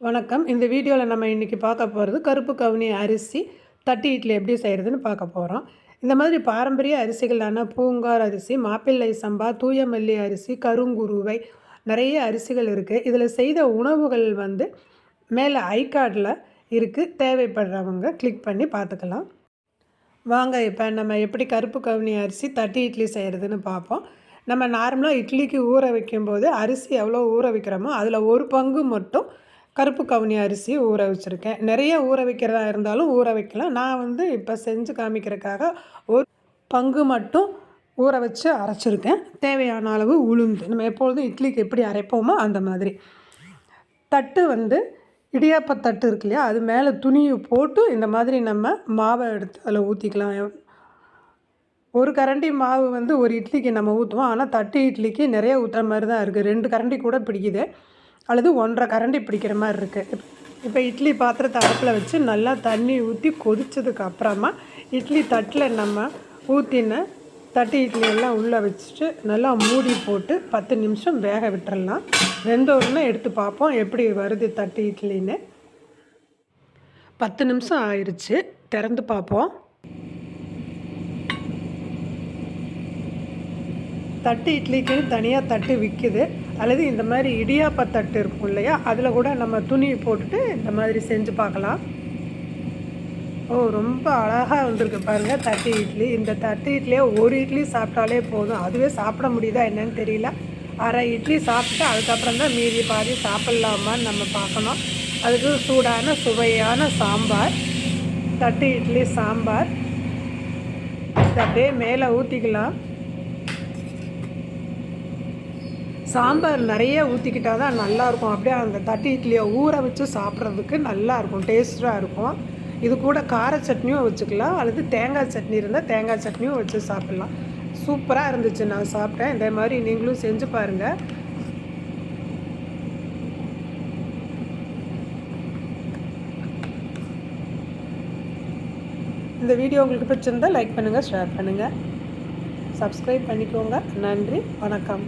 வணக்கம். இந்த வீடியோவில் நம்ம இன்றைக்கி பார்க்க போகிறது கருப்பு கவுனி அரிசி தட்டி இட்லி எப்படி செய்கிறதுன்னு பார்க்க போகிறோம் இந்த மாதிரி பாரம்பரிய அரிசிகளான பூங்கார் அரிசி மாப்பிள்ளை சம்பா தூயமல்லி அரிசி கருங்குருவை நிறைய அரிசிகள் இருக்குது இதில் செய்த உணவுகள் வந்து மேலே ஐகார்டில் இருக்குது தேவைப்படுறவங்க கிளிக் பண்ணி பார்த்துக்கலாம். வாங்க இப்போ நம்ம எப்படி கருப்பு கவுனி அரிசி தட்டி இட்லி செய்கிறதுன்னு பார்ப்போம். நம்ம நார்மலாக இட்லிக்கு ஊற வைக்கும்போது அரிசி எவ்வளோ ஊற வைக்கிறோமோ அதில் ஒரு பங்கு மட்டும் கருப்பு கவுனி அரிசி ஊற வச்சுருக்கேன். நிறைய ஊற வைக்கிறதா இருந்தாலும் ஊற வைக்கலாம். நான் வந்து இப்போ செஞ்சு காமிக்கிறதுக்காக ஒரு பங்கு மட்டும் ஊற வச்சு அரைச்சிருக்கேன். தேவையான அளவு உளுந்து. நம்ம எப்பொழுதும் இட்லிக்கு எப்படி அரைப்போமோ அந்த மாதிரி. தட்டு வந்து இடியாப்ப தட்டு இருக்கு இல்லையா அது மேலே துணியை போட்டு இந்த மாதிரி நம்ம மாவை எடுத்து அதில் ஊற்றிக்கலாம் ஒரு கரண்டி மாவு வந்து ஒரு இட்லிக்கு நம்ம ஊற்றுவோம் ஆனால் தட்டு இட்லிக்கு நிறைய ஊற்றுற மாதிரி தான் இருக்குது ரெண்டு கரண்டி கூட பிடிக்குது. அல்லது ஒன்றரை கரண்டி பிடிக்கிற மாதிரி இருக்குது இப்போ இட்லி பாத்திரத்தை அடுப்பில் வச்சு நல்லா தண்ணி ஊற்றி கொதித்ததுக்கு அப்புறமா இட்லி தட்டில் நம்ம ஊற்றின தட்டு இட்லி எல்லாம் உள்ளே வச்சுட்டு நல்லா மூடி போட்டு பத்து நிமிஷம் வேக விட்டுறலாம். ரெண்டு உடனே எடுத்து பார்ப்போம் எப்படி வருது தட்டு இட்லின்னு. பத்து நிமிஷம் ஆயிடுச்சு திறந்து பார்ப்போம். தட்டு இட்லிக்குன்னு தனியாக தட்டு விற்குது அல்லது இந்த மாதிரி இடியாப்ப தட்டு இருக்கும் இல்லையா? அதில் கூட நம்ம துணி போட்டுட்டு இந்த மாதிரி செஞ்சு பார்க்கலாம். ஓ ரொம்ப அழகாக வந்திருக்கு பாருங்கள் தட்டு இட்லி. இந்த தட்டு இட்லியே ஒரு இட்லி சாப்பிட்டாலே போதும். அதுவே சாப்பிட முடியுதா என்னன்னு தெரியல. அரை இட்லி சாப்பிட்டு அதுக்கப்புறம் தான் மீதி பாதி சாப்பிட்லாமான்னு நம்ம பார்க்கணும். அதுக்கு சூடான சுவையான சாம்பார். தட்டு இட்லி சாம்பார். அப்படியே மேலே ஊற்றிக்கலாம் சாம்பார் நிறைய ஊற்றிக்கிட்டால் தான் நல்லாயிருக்கும். அப்படியே அந்த தட்டி இட்லியை ஊற வச்சு சாப்பிட்றதுக்கு நல்லாயிருக்கும் டேஸ்ட்டாக இருக்கும். இது கூட கார சட்னியும் வச்சுக்கலாம் அல்லது தேங்காய் சட்னி இருந்தால் தேங்காய் சட்னியும் வச்சு சாப்பிட்லாம். சூப்பராக இருந்துச்சு நான் சாப்பிட்டேன். இதே மாதிரி நீங்களும் செஞ்சு பாருங்கள் இந்த வீடியோ உங்களுக்கு பிடிச்சிருந்தால் லைக் பண்ணுங்கள் ஷேர் பண்ணுங்கள் சப்ஸ்கிரைப் பண்ணிக்கோங்க. நன்றி வணக்கம்.